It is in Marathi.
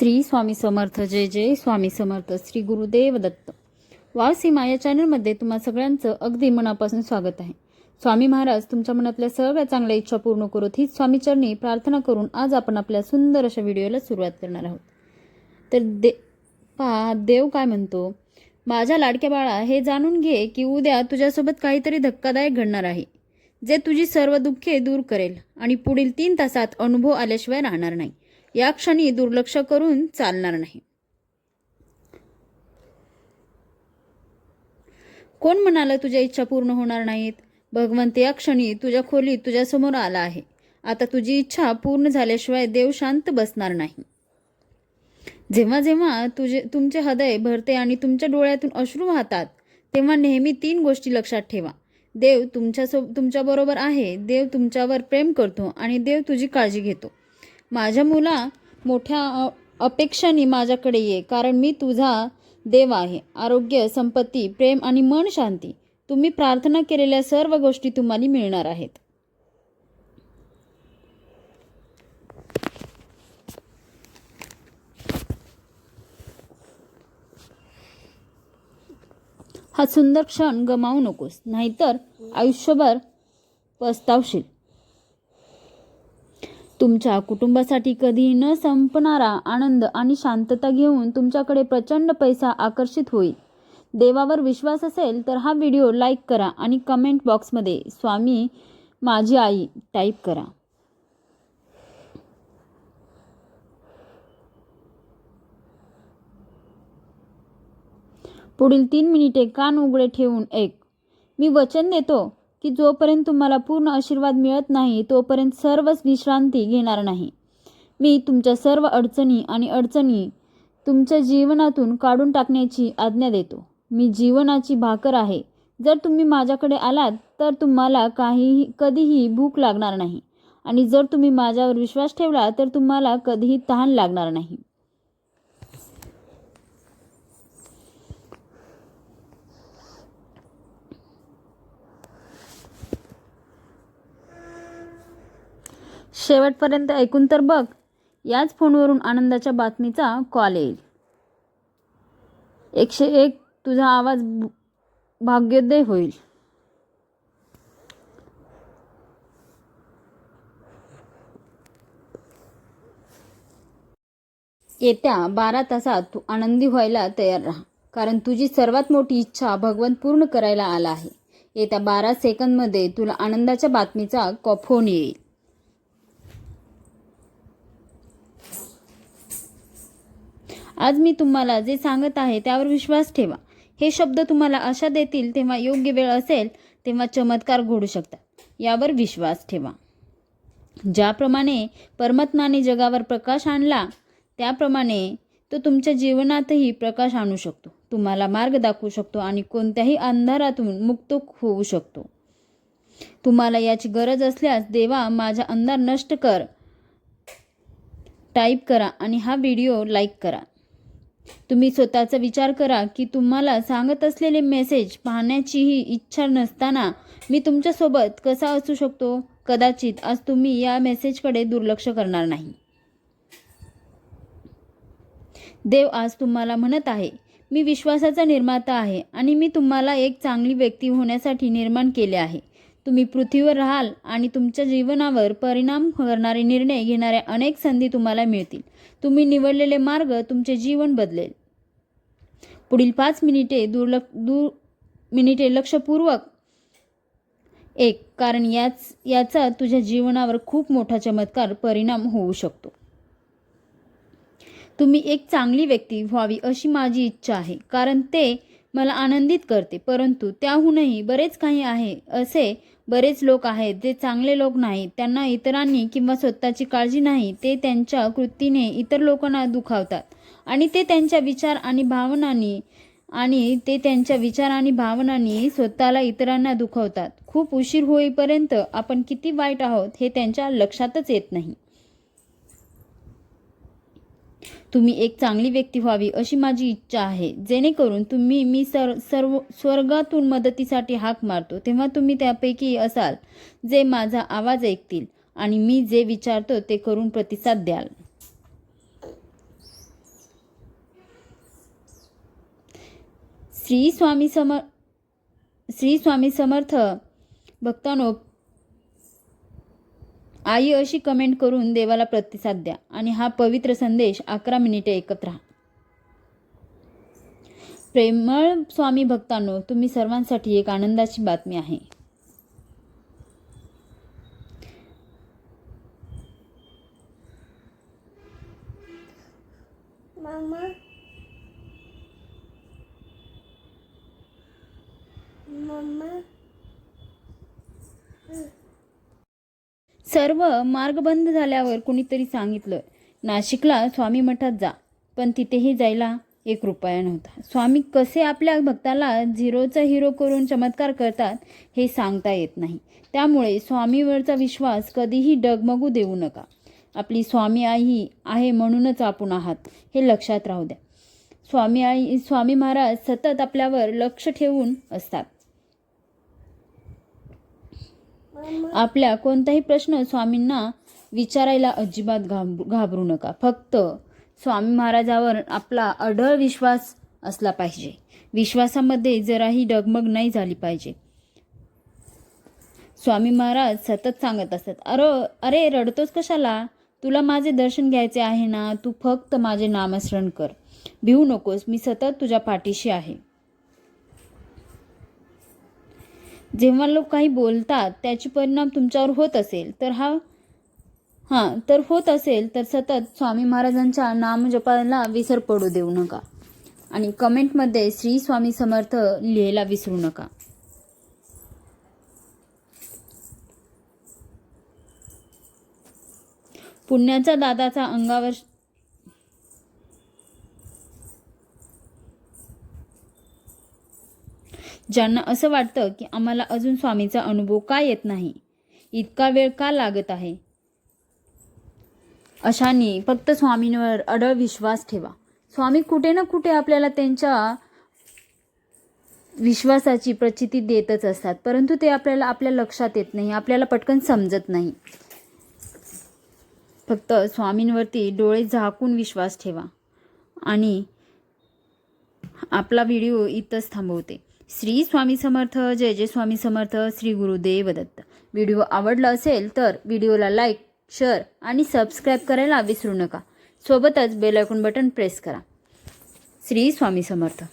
श्री स्वामी समर्थ जय जय स्वामी समर्थ श्री गुरुदेव दत्त. वावसीमा या चॅनलमध्ये तुम्हा सगळ्यांचं अगदी मनापासून स्वागत आहे. स्वामी महाराज तुमच्या मनातल्या सगळ्या चांगल्या इच्छा पूर्ण करत हीच स्वामीचरणी प्रार्थना करून आज आपण आपल्या सुंदर अशा व्हिडिओला सुरुवात करणार आहोत. तर दे पहा देव काय म्हणतो? माझ्या लाडक्या बाळा हे जाणून घे की उद्या तुझ्यासोबत काहीतरी धक्कादायक घडणार आहे जे तुझी सर्व दुःखे दूर करेल आणि पुढील तीन तासात अनुभव आल्याशिवाय राहणार नाही. या क्षणी दुर्लक्ष करून चालणार नाही. कोण म्हणालं तुझ्या इच्छा पूर्ण होणार नाहीत? भगवंत या क्षणी तुझ्या खोलीत तुझ्यासमोर आला आहे. आता तुझी इच्छा पूर्ण झाल्याशिवाय देव शांत बसणार नाही. जेव्हा जेव्हा तुझे तुमचे हृदय भरते आणि तुमच्या डोळ्यातून अश्रू वाहतात तेव्हा नेहमी तीन गोष्टी लक्षात ठेवा. देव तुमच्यासो तुमच्याबरोबर आहे. देव तुमच्यावर प्रेम करतो आणि देव तुझी काळजी घेतो. माझ्या मुला मोठ्या अ, अपेक्षांनी माझ्याकडे ये कारण मी तुझा देव आहे. आरोग्य संपत्ती प्रेम आणि मन शांती. तुम्ही प्रार्थना केलेल्या सर्व गोष्टी तुम्हाला मिळणार आहेत. हा सुंदर क्षण गमावू नकोस नाहीतर आयुष्यभर पस्तावशील. तुमच्या कुटुंबासाठी कधीही न संपणारा आनंद आणि शांतता घेऊन तुमच्याकडे प्रचंड पैसा आकर्षित होईल. देवावर विश्वास असेल तर हा व्हिडिओ लाईक करा आणि कमेंट बॉक्समध्ये स्वामी माझी आई टाईप करा. पुढील तीन मिनिटे कान उघडे ठेवून एक. मी वचन देतो की जोपर्यंत तुम्हाला पूर्ण आशीर्वाद मिळत नाही तोपर्यंत सर्वच विश्रांती घेणार नाही. मी तुमच्या सर्व अडचणी आणि अडचणी तुमच्या जीवनातून काढून टाकण्याची आज्ञा देतो. मी जीवनाची भाकर आहे. जर तुम्ही माझ्याकडे आलात तर तुम्हाला काहीही कधीही भूक लागणार नाही. आणि जर तुम्ही माझ्यावर विश्वास ठेवला तर तुम्हाला कधीही तहान लागणार नाही. शेवटपर्यंत ऐकून तर बघ. याच फोनवरून आनंदाच्या बातमीचा कॉल येईल. एकशे एक तुझा आवाज भाग्योदय होईल. येत्या बारा तासात तू आनंदी व्हायला तयार राहा. कारण तुझी सर्वात मोठी इच्छा भगवंत पूर्ण करायला आला आहे. येत्या बारा सेकंदमध्ये तुला आनंदाच्या बातमीचा कॉफोन फोन येईल. आज मी तुम्हाला जे सांगत आहे त्यावर विश्वास ठेवा. हे शब्द तुम्हाला आशा देतील तेव्हा योग्य वेळ असेल तेव्हा चमत्कार घडू शकतात. यावर विश्वास ठेवा. ज्याप्रमाणे परमात्माने जगावर प्रकाश आणला त्याप्रमाणे तो तुमच्या जीवनातही प्रकाश आणू शकतो. तुम्हाला मार्ग दाखवू शकतो आणि कोणत्याही अंधारातून मुक्त होऊ शकतो. तुम्हाला याची गरज असल्यास देवा माझा अंधार नष्ट कर. टाईप करा आणि हा व्हिडिओ लाईक करा. तुम्ही स्वतःचा विचार करा की तुम्हाला सांगत असलेले मेसेज पाहण्याचीही इच्छा नसताना मी तुमच्यासोबत कसा असू शकतो? कदाचित आज तुम्ही या मेसेजकडे दुर्लक्ष करणार नाही. देव आज तुम्हाला म्हणत आहे मी विश्वासाचा निर्माता आहे आणि मी तुम्हाला एक चांगली व्यक्ती होण्यासाठी निर्माण केले आहे. तुम्ही पृथ्वीवर राहाल आणि तुमच्या जीवनावर परिणाम करणारे निर्णय घेणाऱ्या अनेक संधी तुम्हाला मिळतील. तुम्ही निवडलेले मार्ग तुमचे जीवन बदलेल. पुढील पाच मिनिटे दुर्लक्ष दूर मिनिटे लक्षपूर्वक एक कारण याच याचा तुझ्या जीवनावर खूप मोठा चमत्कार परिणाम होऊ शकतो. तुम्ही एक चांगली व्यक्ती व्हावी अशी माझी इच्छा आहे. कारण ते मला आनंदित करते. परंतु त्याहूनही बरेच काही आहे असे बरेच लोक आहेत जे चांगले लोक नाहीत. त्यांना इतरांनी किंवा स्वतःची काळजी नाही ते त्यांच्या कृतीने इतर लोकांना दुखावतात. आणि ते त्यांच्या विचार आणि भावनांनी आणि ते त्यांच्या विचार आणि भावनांनी स्वतःला इतरांना दुखवतात. खूप उशीर होईपर्यंत आपण किती वाईट आहोत हे त्यांच्या लक्षातच येत नाही. तुम्ही एक चांगली व्यक्ती व्हावी अशी माझी इच्छा आहे. जेणेकरून तुम्ही मी सर सर्व स्वर्गातून मदतीसाठी हाक मारतो तेव्हा तुम्ही त्यापैकी असाल जे माझा आवाज ऐकतील आणि मी जे विचारतो ते करून प्रतिसाद द्याल. श्री स्वामी समर श्री स्वामी समर्थ भक्तानो आई अशी कमेंट करून देवाला प्रतिसाद द्या आणि हा पवित्र संदेश अकरा मिनिटे ऐकत राहा. प्रेमळ स्वामी भक्तांनो तुम्ही सर्वांसाठी एक आनंदाची बातमी आहे. Mama. सर्व मार्ग बंद झाल्यावर कुणीतरी सांगितलं नाशिकला स्वामी मठात जा पण तिथेही जायला एक रुपया नव्हता. स्वामी कसे आपल्या भक्ताला झिरोचा हिरो करून चमत्कार करतात हे सांगता येत नाही. त्यामुळे स्वामीवरचा विश्वास कधीही डगमगू देऊ नका. आपली स्वामी आई आहे म्हणूनच आपण आहात हे लक्षात राहू द्या. स्वामी आई स्वामी महाराज सतत आपल्यावर लक्ष ठेवून असतात. आपल्या कोणताही प्रश्न स्वामींना विचारायला अजिबात घाब घाबरू नका. फक्त स्वामी महाराजावर आपला अढळ विश्वास असला पाहिजे. विश्वासामध्ये जराही डगमग नाही झाली पाहिजे. स्वामी महाराज सतत सांगत असतात अरे अरे रडतोस कशाला? तुला माझे दर्शन घ्यायचे आहे ना? तू फक्त माझे नामस्मरण कर. भिवू नकोस मी सतत तुझ्या पाठीशी आहे. जेव्हा लोक काही बोलतात त्याचे परिणाम तुमच्यावर होत असेल तर हा हां तर होत असेल तर सतत स्वामी महाराजांच्या नामजपाला विसर पडू देऊ नका. आणि कमेंटमध्ये श्री स्वामी समर्थ लिहायला विसरू नका. पुण्याच्या दादाचा अंगावर ज्यांना असं वाटतं की आम्हाला अजून स्वामीचा अनुभव का येत नाही? इतका वेळ का लागत आहे? अशांनी फक्त स्वामींवर अडळ विश्वास ठेवा. स्वामी कुठे ना कुठे आपल्याला त्यांच्या विश्वासाची प्रचिती देतच असतात परंतु ते आपल्याला आपल्या लक्षात येत नाही आपल्याला पटकन समजत नाही. फक्त स्वामींवरती डोळे झाकून विश्वास ठेवा. आणि आपला व्हिडिओ इथंच थांबवते. श्री स्वामी समर्थ जय जय स्वामी समर्थ श्री गुरुदेव दत्त व्हिडिओ आवडला असेल तर व्हिडिओला लाईक शेअर आणि सबस्क्राईब करायला विसरू नका. सोबतच बेल आयकॉन बटन प्रेस करा. श्री स्वामी समर्थ.